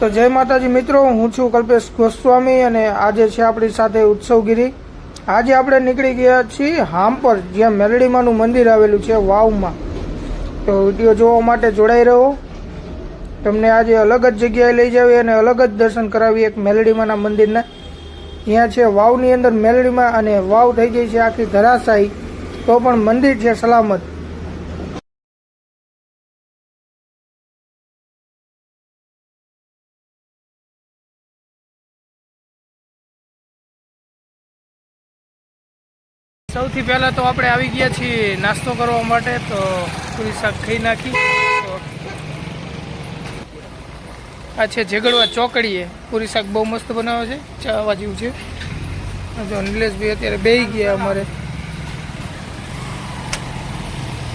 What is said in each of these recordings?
તો જય માતાજી મિત્રો, હું છું કલ્પેશ ગોસ્વામી અને આજે છે આપણી સાથે ઉત્સવગીરી. આજે આપણે નીકળી ગયા છીએ હામપર જ્યાં મેલડીમાનું મંદિર આવેલું છે વાવમાં. તો વીડિયો જોવા માટે જોડાઈ રહો. તમને આજે અલગ જ જગ્યાએ લઈ જાવી અને અલગ જ દર્શન કરાવી એક મેલડીમાના મંદિરને. ત્યાં છે વાવની અંદર મેલડીમાં અને વાવ થઈ ગઈ છે આખી ધરાશાયી. તો પણ મંદિર છે સલામત. સૌથી પહેલાં તો આપણે આવી ગયા છીએ નાસ્તો કરવા માટે, તો પૂરી શાક ખાઈ નાખી. આ છે ઝઘડવા ચોકડીએ. પૂરી શાક બહુ મસ્ત બનાવે છે, ચાવા જેવું છે. જો નિલેશભાઈ અત્યારે બેહી ગયા અમારે.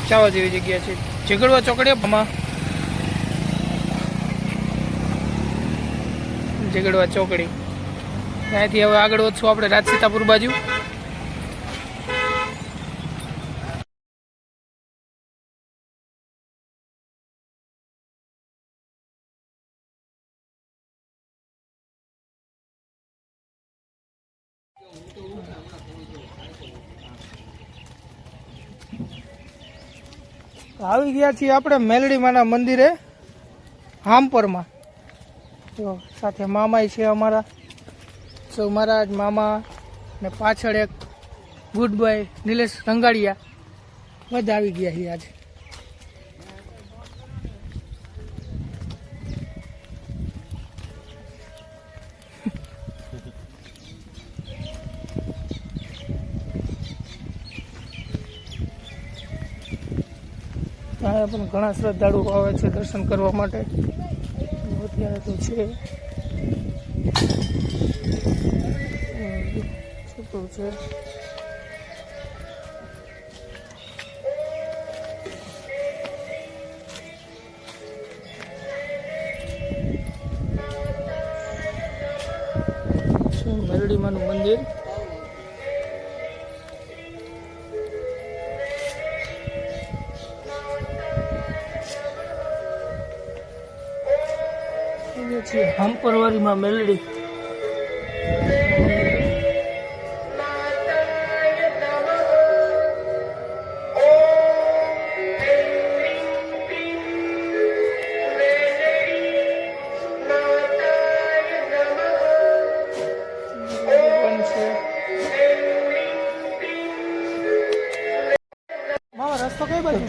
ચાવા જેવી જગ્યા છે. ઝઘડવા ભમા. ઝઘડવા ચોકડી. ત્યાંથી હવે આગળ વધશું આપણે રાજસીતાપુર બાજુ. આવી ગયા છીએ આપણે મેલડીમાના મંદિરે, હામપરમાં. તો સાથે મામાય છે અમારા. સૌ મહારાજ મામા ને પાછળ એક ગુડ બોય નિલેશ રંગાડિયા. બધા આવી ગયા છીએ આજે. અહીંયા પણ ઘણા શ્રદ્ધાળુઓ આવે છે દર્શન કરવા માટે. અત્યારે તો છે. શું છે? મંદિર? એ છે હંપરવારીમાં મેલડી.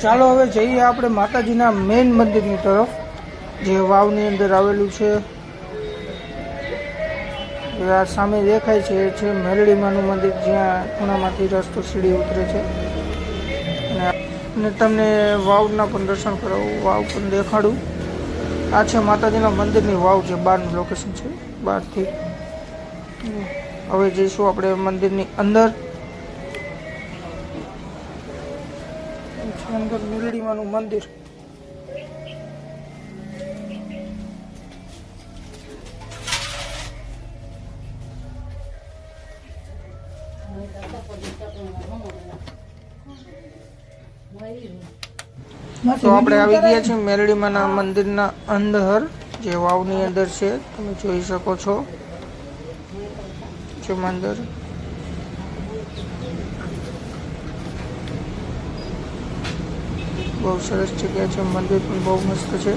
ચાલો હવે જઈએ આપણે માતાજીના મેઇન મંદિરની તરફ. જે વાવની અંદર આવેલું છે. આ સામે દેખાય છે એ છે મેલડીમાનું મંદિર, જ્યાં ખૂણામાંથી રસ્તો સીડી ઉતરે છે. અને તમને વાવના પણ દર્શન કરાવું, વાવ પણ દેખાડું. આ છે માતાજીના મંદિરની વાવ છે બહારનું લોકેશન છે બહારથી હવે જઈશું આપણે મંદિરની અંદર. અંદર મેલડીમાનું મંદિર. આપણે આવી ગયા છીએ મેરડીમાના મંદિરના અંદર જે વાવની અંદર છે, તમે જોઈ શકો છો. મંદિર. બહુ સરસ જગ્યા છે, મંદિર પણ બહુ મસ્ત છે.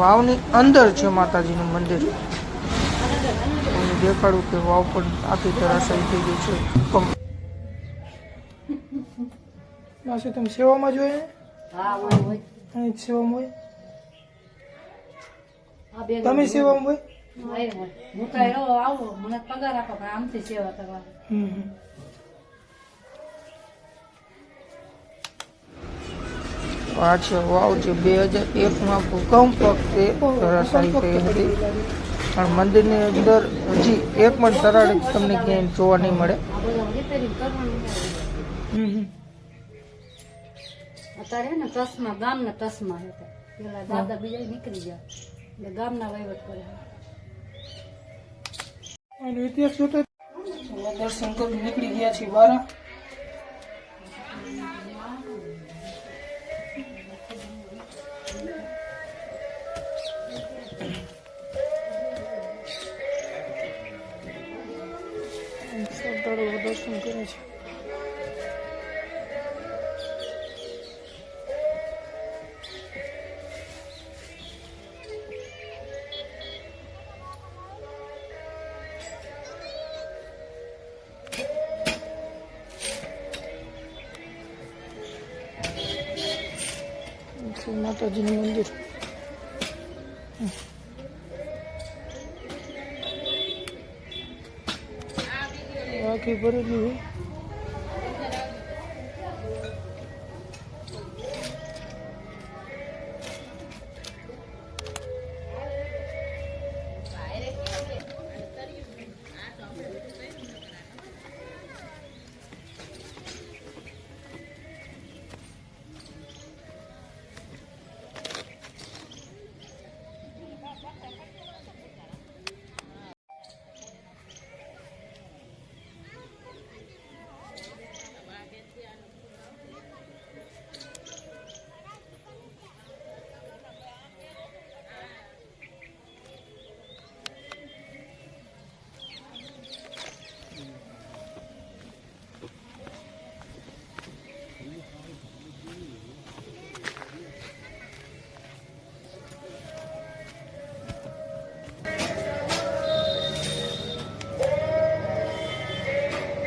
વાવની અંદર છે માતાજીનું મંદિર. દેખાડું કે વાવ પણ આખી ધરાશાયી થઈ ગઈ છે. માસી તમે સેવામાં જોઈએ હા હોય હોય. અહીં સેવામાં હોય? બે તમે સેવામાં હોય? હોય હોય હું તો એવો આવું મને પગાર આપો પણ આમથી સેવા કરવા હમ હમ. આ છે વાવ જે બે હજાર એકમાં ભૂકંપ વખતે ધરાશાયી થઈ હતી. પણ મંદિરની અંદર હજી એક પણ તરાડ તમને ક્યાંય જોવા નહીં મળે. આ બધા રિપેરિંગ કરવાનું હમ હમ. અત્યારે ને ચશ્મા ગામના તસમાં હતા પેલા દાદા બીજા નીકળી ગયા. એટલે ગામના વહીવટ કરે અને ઇતિહાસ જોતો દર્શન કરી નીકળી ગયા છીએ બારા. દર્શન કરે છે શ્રી માતાજીનું મંદિર આખી ભરેલી હોય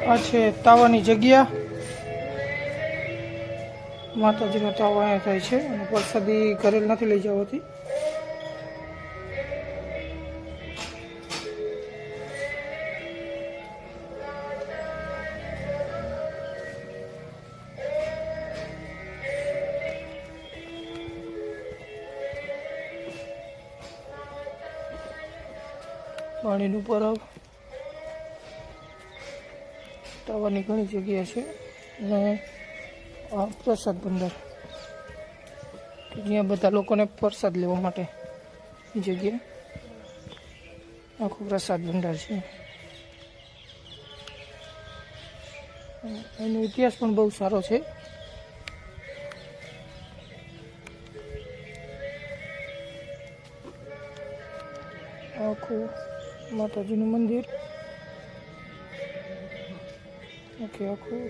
આ છે તાવાની જગ્યા. માતાજીનો તાવ અહીંયા થાય છે અને પરસાદી ઘરે નથી લઈ જવાતી. પાણીનું પરબ તાવાની ઘણી જગ્યા છે અને આ પ્રસાદ ભંડાર. જ્યાં બધા લોકોને પ્રસાદ લેવા માટે જગ્યા. આખું પ્રસાદ ભંડાર છે. એનો ઇતિહાસ પણ બહુ સારો છે. આખું માતાજીનું મંદિર. ઓકે આખું